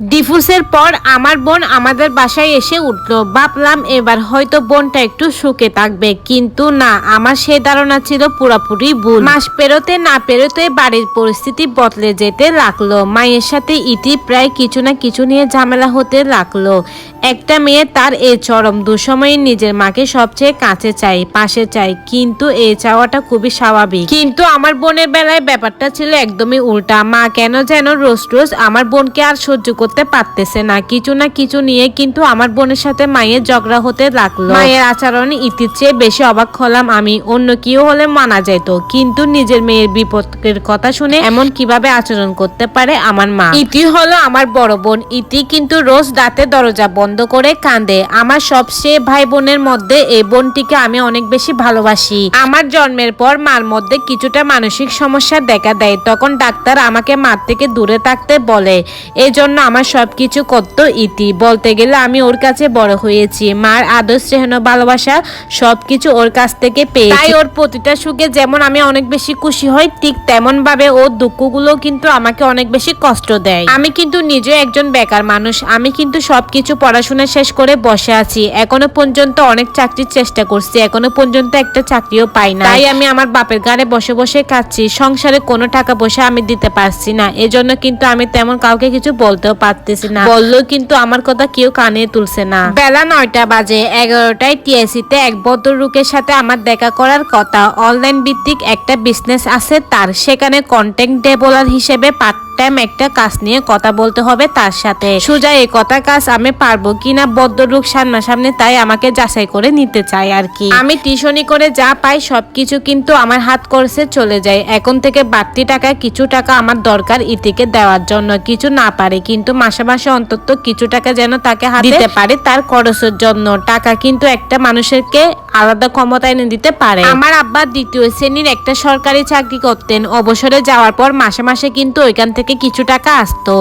ডিভোর্সের পর আমার বোন আমাদের বাসায় এসে উঠল। ভাবলাম এবার হয়তো বোনটা একটু সুখে থাকবে, কিন্তু না, আমার সেই ধারণা ছিল পুরাপুরি ভুল। মাস পেরোতে না পেরোতে বাড়ির পরিস্থিতি বদলে যেতে লাগল। মায়ের সাথে ইতি প্রায় কিছু না কিছু নিয়ে ঝামেলা হতে লাগল। একটা মেয়ে তার এই চরম দুঃসময়ে নিজের মাকে সবচেয়ে কাছে চাই পাশে চাই কিন্তু এই চাওয়াটা খুবই স্বাভাবিক। কিন্তু আমার বোনের বেলায় ব্যাপারটা ছিল একদমই উল্টা। মা কেন যেন রোজ রোজ আমার বোনকে আর সহ্য করতে পারতেছে না। কিছু না কিছু নিয়ে কিন্তু আমার বোনের সাথে মায়ের ঝগড়া হতে লাগল। মায়ের আচরণে ইতির চেয়ে বেশি অবাক হলাম আমি। অন্য কেউ হলে মানা যেত কিন্তু নিজের মেয়ের বিপদের কথা শুনে এমন কীভাবে আচরণ করতে পারে আমার মা? ইতি হলো আমার বড় বোন। ইতি কিন্তু রোজ রাতে দরজা বন্ধ করে কাঁদে। আমার সবচেয়ে ভাই বোনের মধ্যে এই বোনটিকে আমি অনেক বেশি ভালোবাসি। আমার জন্মের পর মার মধ্যে কিছুটা মানসিক সমস্যা দেখা দেয়। তখন ডাক্তার আমাকে মার থেকে দূরে থাকতে বলে এই জন্য আমার সবকিছু করত ইতি। বলতে গেলে আমি ওর কাছে বড় হয়েছি। মার আদর, স্নেহ, ভালোবাসা সবকিছু ওর কাছ থেকে পেয়ে তাই ওর প্রতিটা সুখে যেমন আমি অনেক বেশি খুশি হই, ঠিক তেমন ভাবে ওর দুঃখগুলো কিন্তু আমাকে অনেক বেশি কষ্ট দেয়। আমি কিন্তু নিজে একজন বেকার মানুষ। আমি কিন্তু সবকিছু পড়াশোনা শেষ করে বসে আছি। এখনও পর্যন্ত অনেক চাকরির চেষ্টা করছি। এখনও পর্যন্ত একটা চাকরিও পাই না তাই আমি আমার বাপের গাড়ে বসে বসে কাচ্ছি সংসারে কোনো টাকা পয়সা আমি দিতে পারছি না। এজন্য কিন্তু আমি তেমন কাউকে কিছু বলতেও পারতেছি না। বললেও কিন্তু আমার কথা কেউ কানে তুলছে না। বেলা নয়টা বাজে, এগারোটায় টিএসিতে এক ভদ্রলোকের সাথে আমার দেখা করার কথা। অনলাইন ভিত্তিক একটা বিজনেস আছে তার। সেখানে কন্টেন্ট ডেভেলপার হিসেবে পার্ট টাইম একটা কাজ নিয়ে কথা বলতে হবে তার সাথে। সোজা এই কথা কাজ আমি পারব কিনা বদ্ধরূপ সামনাসামনি তাই আমাকে যাচাই করে নিতে চাই আর কি। আমি টিউশনি করে যা পাই সবকিছু কিন্তু আমার হাত খরচে চলে যায়। এখন থেকে বাড়তি টাকা কিছু টাকা আমার দরকার ইতিকে দেওয়ার জন্য। কিছু না পারে কিন্তু মাসে মাসে অন্তত কিছু টাকা যেন তাকে হাতে দিতে পারে তার খরচের জন্য। টাকা কিন্তু একটা মানুষেরকে আলাদা ক্ষমতা এনে দিতে পারে। আমার আব্বা দ্বিতীয় শ্রেণির একটা সরকারি চাকরি করতেন। অবসরে যাওয়ার পর মাসে মাসে কিন্তু ওইখান থেকে কিছু টাকা আসতো।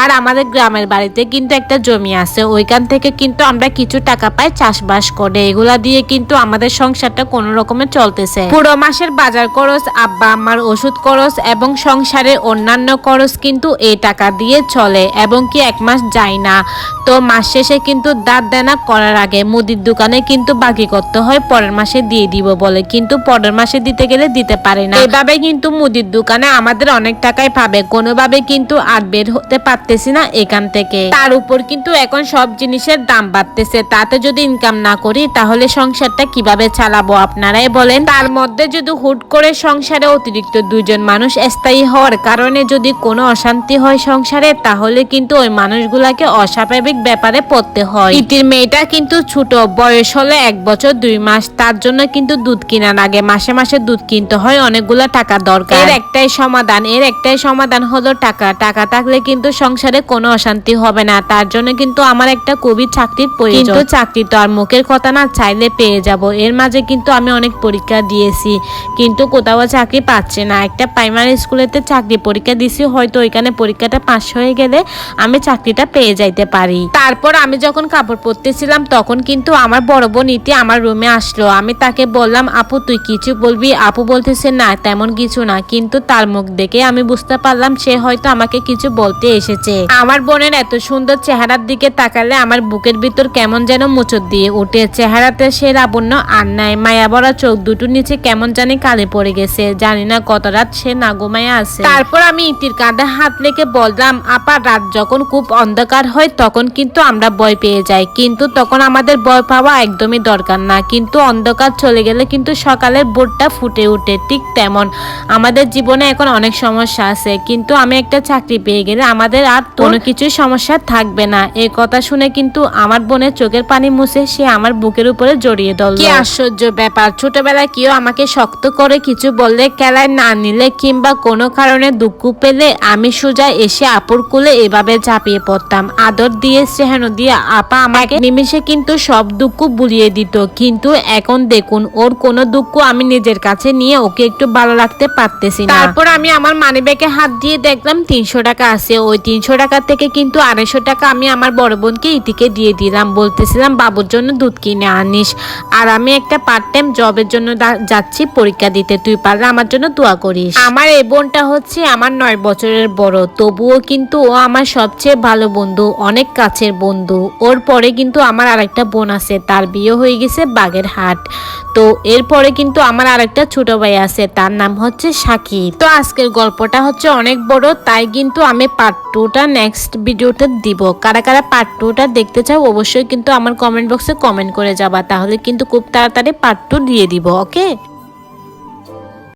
আর আমাদের গ্রামের বাড়িতে কিন্তু একটা জমি আছে, ওইখান থেকে কিন্তু আমরা কিছু টাকা পাই চাষবাস করে। এগুলা দিয়ে কিন্তু আমাদের সংসারটা কোনো রকমে চলতেছে। পুরো মাসের বাজার খরচ, আব্বা আমার ওষুধ খরচ এবং সংসারের অন্যান্য খরচ কিন্তু এই টাকা দিয়ে চলে, এবং কি এক মাস যায় না। তো মাস শেষে কিন্তু দাঁত দেনা করার আগে মুদির দোকানে কিন্তু বাকি করতে হয়, পরের মাসে দিয়ে দিব বলে। কিন্তু পরের মাসে দিতে গেলে দিতে পারে না। এভাবে কিন্তু মুদির দোকানে আমাদের অনেক টাকাই পাবে। কোনোভাবে কিন্তু আর বের হতে পারতেছি না এখান থেকে। তার উপর কিন্তু এখন সব জিনিসের দাম বাড়তেছে। তাতে যদি ইনকাম না করি, তাহলে সংসারটা কীভাবে চালাবো আপনারাই বলেন। তার মধ্যে যদি হুট করে সংসারে অতিরিক্ত দুজন মানুষ স্থায়ী হওয়ার কারণে যদি কোনো অশান্তি হয় সংসারে, তাহলে কিন্তু ওই মানুষগুলাকে অস্বাভাবিক ব্যাপারে পড়তে হয়। ইতির মেয়েটা কিন্তু ছোট, বয়স হলে এক বছর দুই মাস। তার জন্য কিন্তু দুধ কিনা লাগে মাসে মাসে দুধ কিনতে হয়, অনেকগুলা টাকা দরকার। এর একটাই সমাধান, এর একটাই সমাধান হলো টাকা। টাকা থাকলে কিন্তু সংসারে কোনো অশান্তি হবে না। তার জন্য কিন্তু আমার একটা কবি চাকরির প্রয়োজন। কিন্তু চাকরি তো আর মুখের কথা না চাইলে পেয়ে যাব। এর মাঝে কিন্তু আমি অনেক পরীক্ষা দিয়েছি। কিন্তু কোথাও চাকরি পাচ্ছে না। একটা প্রাইমারি স্কুলেতে চাকরি পরীক্ষা দিছি হয়তো ওইখানে পরীক্ষাটা পাস হয়ে গেলে আমি চাকরিটা পেয়ে যাইতে পারি। তারপর আমি যখন কাপড় পরতেছিলাম তখন কিন্তু আমার বড় বোন ইতি আমার রুমে আসলো। আমি তাকে বললাম আপু তুই কিছু বলবি? আপু বলতেছে না তেমন কিছু না। কিন্তু তার মুখ দেখে আমি বুঝতে পারলাম সে হয়তো আমাকে কিছু বলতে এসেছে। আমার বোনের এত সুন্দর চেহারার দিকে তাকালে আমার বুকের ভিতর কেমন যেন মুচর দিয়ে উঠে চেহারাতে সে লাবণ্য আর নাই। মায়া ভরা চোখ দুটোর নিচে কেমন জানি কালে পড়ে গেছে। জানি না কত রাত সে না ঘুমায়া আছে। তারপর আমি ইতির কাঁধে হাত লেগে বললাম, আপা, রাত যখন খুব অন্ধকার হয় তখন কিন্তু আমরা ভয় পেয়ে যাই। কিন্তু তখন আমাদের ভয় পাওয়া একদমই দরকার না। কিন্তু অন্ধকার চলে গেলে কিন্তু সকালের বোর্ডটা ফুটে ওঠে ঠিক তেমন। আমাদের জীবনে এখন অনেক সমস্যা আছে। কিন্তু আমি একটা চাকরি পেয়ে গেলে আমাদের আর কোনো কিছু সমস্যা থাকবে না। এই কথা শুনে কিন্তু আমার বোনের চোখের পানি মুছে সে আমার বুকের উপরে জড়িয়ে ধরল। কি আশ্চর্য ব্যাপার ছোটবেলায় কেউ আমাকে শক্ত করে কিছু বললে খেলায় না নিলে কিংবা কোনো কারণে দুঃখ পেলে আমি সোজা এসে আপুর কুলে এভাবে ঝাঁপিয়ে পড়তাম। আদর দিয়ে স্নেহানো দিয়ে আপা আমাকে নিমিশে কিন্তু সব দুঃখ বুলিয়ে দিত। কিন্তু এখন দেখুন ওর কোনো দুঃখ আমি নিজের কাছে নিয়ে ওকে একটু ভালো রাখতে পারতেছি না। তারপর আমি আমার মানিব্যাগে হাত দিয়ে দেখলাম দেখলাম তিনশো টাকা আছে। ওই তিনশো টাকা থেকে কিন্তু আড়াইশো টাকা আমি আমার বড় বোনকে ইতিকে দিয়ে দিলাম। বলতেছিলাম, বাবুর জন্য দুধ কিনে আনিস। আর আমি একটা পার্ট টাইম জবের জন্য যাচ্ছি পরীক্ষা দিতে। তুই পারলে আমার জন্য দোয়া করিস। আমার এই বোনটা হচ্ছে আমার নয় বছরের বড়। তবুও কিন্তু ও আমার সবচেয়ে ভালো বন্ধু, অনেক কাছের বন্ধু। ওর পরে কিন্তু আমার আরেকটা বোন আছে। তার বিয়ে হয়ে গেছে বাগেরহাট। তো এরপরে কিন্তু আমার আরেকটা ছোট ভাই আছে। তার নাম হচ্ছে সাকিব। তো আজকের গল্পটা হচ্ছে অনেক বড় তাই কিন্তু আমি পার্ট টুটা নেক্সট ভিডিওতে দিব। কারা কারা পার্ট টুটা দেখতে চাও, অবশ্যই কিন্তু আমার কমেন্ট বক্সে কমেন্ট করে যাবা। তাহলে কিন্তু খুব তাড়াতাড়ি পার্ট টু দিয়ে দিব ওকে